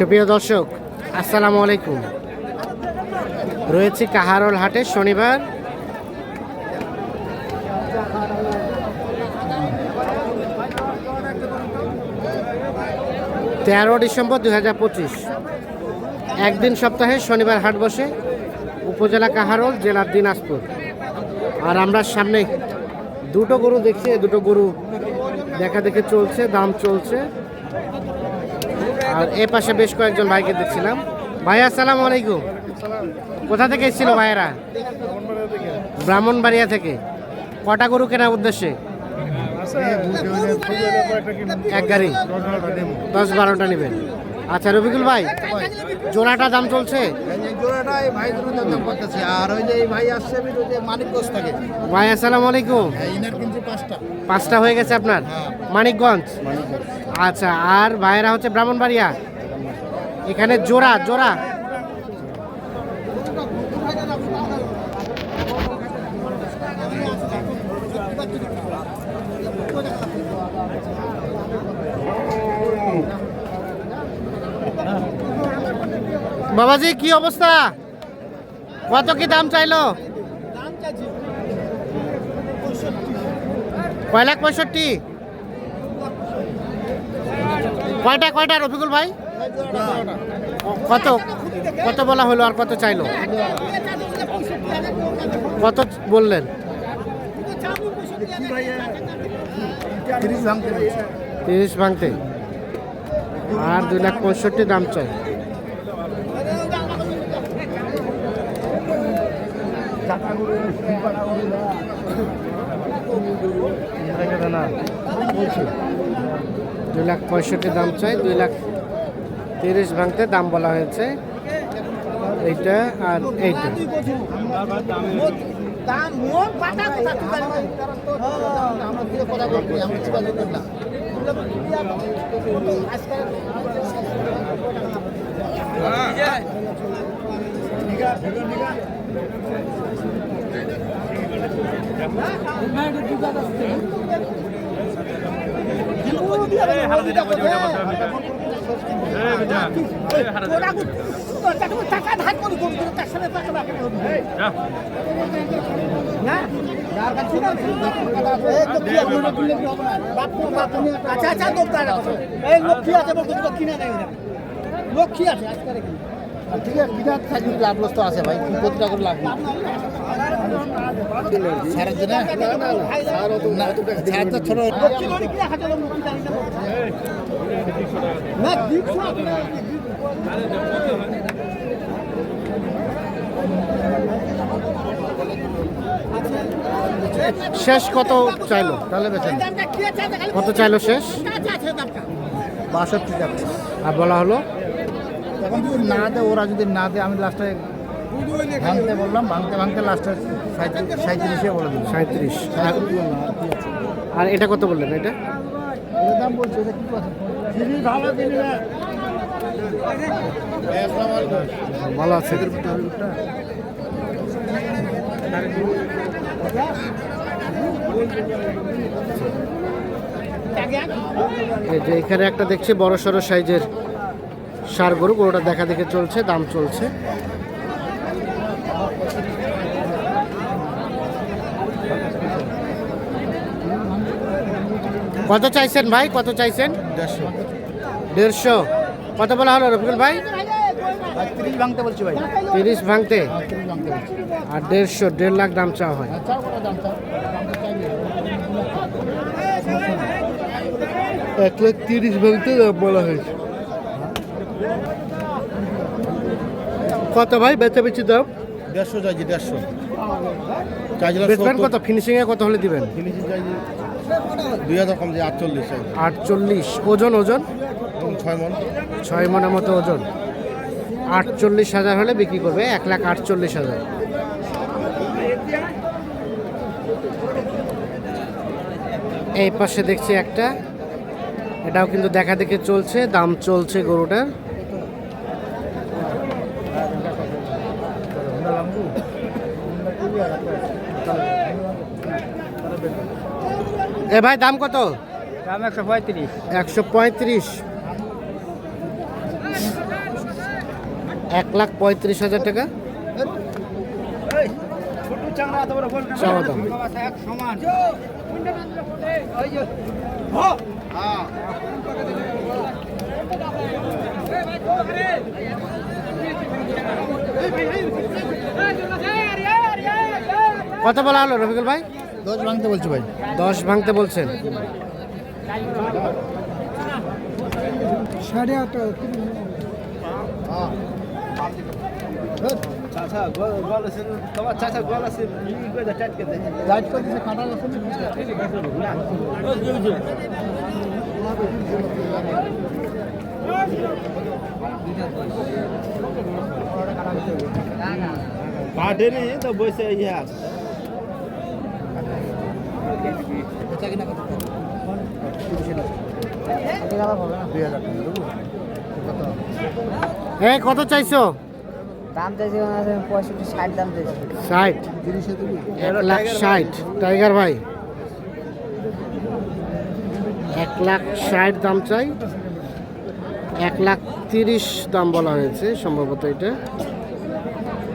সুপ্রিয় দর্শক, আসসালামু আলাইকুম। রয়েছি কাহারল হাটে, শনিবার। তেরো ডিসেম্বর দুই হাজার পঁচিশ। একদিন সপ্তাহে শনিবার হাট বসে উপজেলা কাহারল, জেলার দিনাজপুর। আর আমরা সামনে দুটো গরু দেখছি দুটো গরু দেখা দেখে চলছে, দাম চলছে। আর এ পাশে বেশ কয়েকজন ভাইকে দেখছিলাম। ভাই আসসালাম আলাইকুম। কোথা থেকে এসেছিল ভাইয়েরা? ব্রাহ্মণবাড়িয়া থেকে। কটা গরু কেনার উদ্দেশ্যে? এক গাড়ি। দশ বারোটা নেবেন। আচ্ছা রবিকুল ভাই, জোড়াটা দাম চলছে? জোড়াটাই ভাই দুটো দাম করতেছে। আর ওই যে এই ভাই আসছে বিরুদ্ধে মানিকগঞ্জ থেকে। ভাই আসসালামু আলাইকুম। হ্যাঁ, ইনার পাঁচটা। পাঁচটা হয়ে গেছে আপনার? মানিকগঞ্জ। আচ্ছা আর ভাইয়েরা হচ্ছে ব্রাহ্মণবাড়িয়া? এখানে জোড়া জোড়া। বাবাজি, কি অবস্থা? কত কি দাম চাইলো? কয় লাখ পঁয়ষট্টি? কয়টা কয়টা রফিকুল ভাই? কত কত বলা হলো আর কত চাইলো? কত বললেন? তিরিশ ভাঙতে। আর দুই লাখ পঁয়ষট্টি দাম চাই। দুই লাখ পঁয়ষট্টি দাম চাই দুই লাখ তিরিশ ভাঙতে দাম বলা হয়েছে। এইটা আর এইটা। দাম আচ্ছা আচ্ছা দোকান এই লক্ষ্মী আছে লক্ষ্মী আছে? আজকে ঠিক আছে বিরাট থাকবে লাভগ্রস্ত আছে ভাই প্রতিটা করে লাভ সারা দিনে সারা তো ছোট না শেষ কত চাইলো? তাহলে বেছেন কত চাইলো শেষ? বাষট্টি টাকা। আর বলা হলো? এখন যদি না দেয় ওরা যদি না দেয় আমি লাস্টে ভাঙতে বললাম ভাঙতে ভাঙতে লাস্টে সাঁত্রিশে বলে দিলাম। সাঁত্রিশ আর এটা কত বললেন এটা? দাম বলছে এটা কি কথা? ভালো আছে। এখানে একটা দেখছি বড় সড়ো সাইজের। সার গরু গরুটা দেখা দেখে চলছে দাম চলছে। কত চাইছেন ভাই? কত চাইছেন? দেড়শো। দেড়শো। কত বলা হলো রফিকুল ভাই? তিরিশ ভাঙতে বলছি ভাই। তিরিশ ভাঙতে? আর দেড়শো দেড় লাখ দাম চাওয়া হয়। এক লাখ তিরিশ ভাঙতে দাম বলা হয়েছে। কত ভাই বেচা বেচি দাম? দেড়শো চাইছি দেড়শো। বেচবেন কত? ফিনিশিং এ কত হলে দিবেন? ফিনিশিং চাইছি দুই হাজার কম যে আটচল্লিশ আটচল্লিশ। ওজন? ওজন ছয় মন। ছয় মনের মতো ওজন। আটচল্লিশ হাজার হলে বিক্রি করবে এক লাখ আটচল্লিশ হাজার। এই পাশে দেখছি একটা। এটাও কিন্তু দেখা দেখে চলছে দাম চলছে গরুটার। এ ভাই দাম কত? দাম একশো পঁয়ত্রিশ। একশো পঁয়ত্রিশ। এক লাখ পঁয়ত্রিশ হাজার টাকা? কত বলা হলো রফিকুল ভাই? দশ ভাঙতে বলছি ভাই? দশ ভাঙতে বলছেন। সাড়ে আট লাইট করে দিছে কাটা আছে কাটে নি তো বসে ইয়ে দেবো কত চাইছো? দাম চাইছি পঁয়ষট্টি ষাট দাম চাইছি। ষাট। এক লাখ ষাট। টাইগার ভাই। এক লাখ ষাট দাম চাই। এক লাখ তিরিশ দাম বলা হয়েছে সম্ভবত এটা।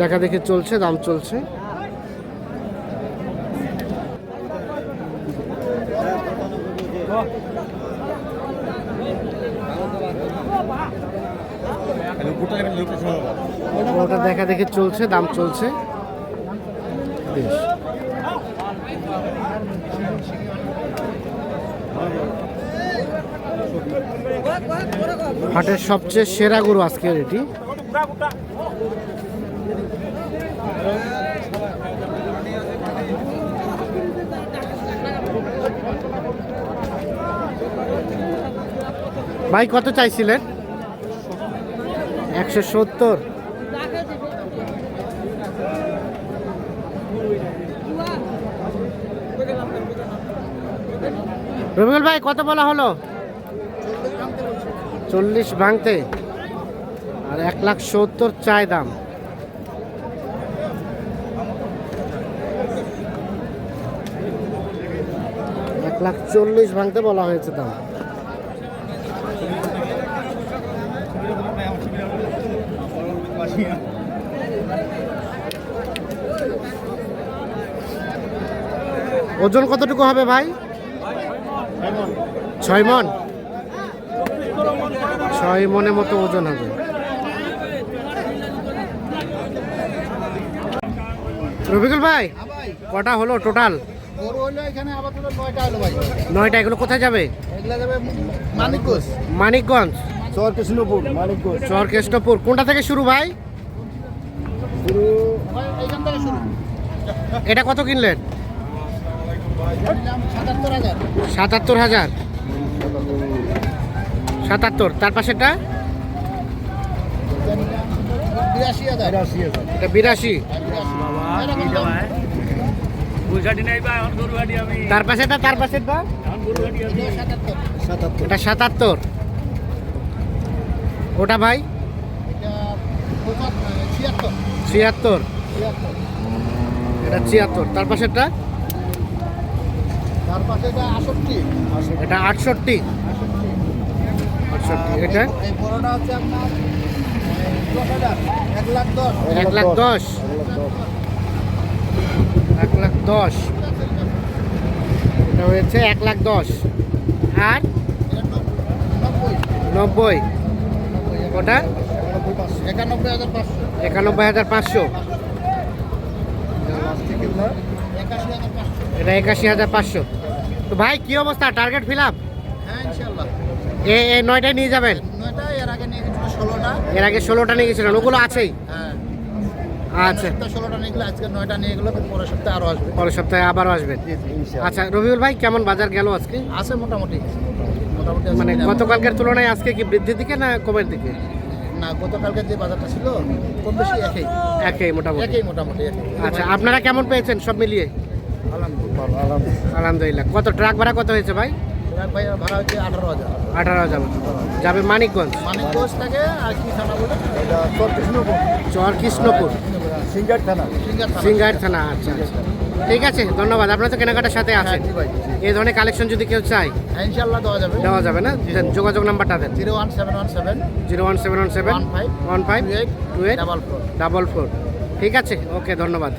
দেখা দেখি চলছে দাম চলছে। ওটা দেখা দেখি চলছে দাম চলছে। হাটের সবচেয়ে সেরা গরু আজকের এটি। ভাই, কত চাইছিলেন? একশো সত্তর। রবিউল ভাই, কত বলা হলো? চল্লিশ ভাঙতে। আর এক লাখ সত্তর চাই দাম। এক লাখ চল্লিশ ভাঙতে বলা হয়েছে দাম। ওজন কতটুকু হবে ভাই? ছয় মন। ছয় মনের মতো ওজন হবে। রবিকুল ভাই কটা হলো টোটাল নয়টা এগুলো কোথায় যাবে? মানিকগঞ্জ। চর কৃষ্ণপুর মানিকগঞ্জ। চর কেষ্টপুর কোনটা থেকে শুরু ভাই? শুরু এইখান থেকে শুরু। এটা কত কিনলেন? সাতাত্তর হাজার। সাতাত্তর হাজার। সাতাত্তর। তার পাশেরটা? এটা বিরাশি। তার পাশেরটা তার পাশেরটা? এটা সাতাত্তর। ওটা ভাই? ছিয়াত্তর। এটা ছিয়াত্তর। তার পাশেরটা? তার পাশে এটা আষট্টি এটা আটষট্টি। আটষট্টি এটা? বড়টা হচ্ছে আপনার এক লাখ দশ। এক লাখ দশ। এক লাখ দশ। এটা হয়েছে এক লাখ দশ। আর? নব্বই। নব্বই। ওটা একানব্বই হাজার পাঁচশো। একানব্বই হাজার পাঁচশো। এটা একাশি হাজার পাঁচশো। তো ভাই কি অবস্থা? টার্গেট ফিল আপ হ্যাঁ এ নয়টায় নিয়ে যাবেন? এর আগে ষোলোটা। এর আগে ষোলোটা নিয়ে গেছিলেন ওগুলো আছেই? হ্যাঁ। আচ্ছা। পরের সপ্তাহে আরও আসবে। পরের সপ্তাহে আবারও আসবেন আচ্ছা রবিউল ভাই কেমন বাজার গেল আজকে? আছে মোটামুটি। মানে। গতকালকের তুলনায় আজকে কি বৃদ্ধির দিকে না কমের দিকে? না গতকালকে যে বাজারটা ছিল কম বেশি একই। একই মোটামুটি। একই মোটামুটি আচ্ছা আপনারা কেমন পেয়েছেন সব মিলিয়ে? আলহামদুলিল্লাহ আলহামদুলিল্লাহ। আলহামদুলিল্লাহ। কত ট্রাক ভাড়া কত হয়েছে ভাই? ট্রাক ভাই ভাড়া হচ্ছে আঠারো হাজার। আঠারো হাজার যাবে মানিকগঞ্জ? মানিকগঞ্জ থেকে আর কি থানা বলে? চর কৃষ্ণপুর চর কৃষ্ণপুর সিঙ্গার থানা সিঙ্গার থানা। সিঙ্গার থানা আচ্ছা আচ্ছা। ঠিক আছে ধন্যবাদ। আপনার তো কেনাকাটার সাথে আছেন। জি ভাই এই ধরনের কালেকশন যদি কেউ চায় হ্যাঁ, দেওয়া যাবে। দেওয়া যাবে না? যোগাযোগ নাম্বারটা দেন। Zero one seven one seven zero one seven one seven one five one five eight two eight double four. Double four. ঠিক আছে ওকে ধন্যবাদ।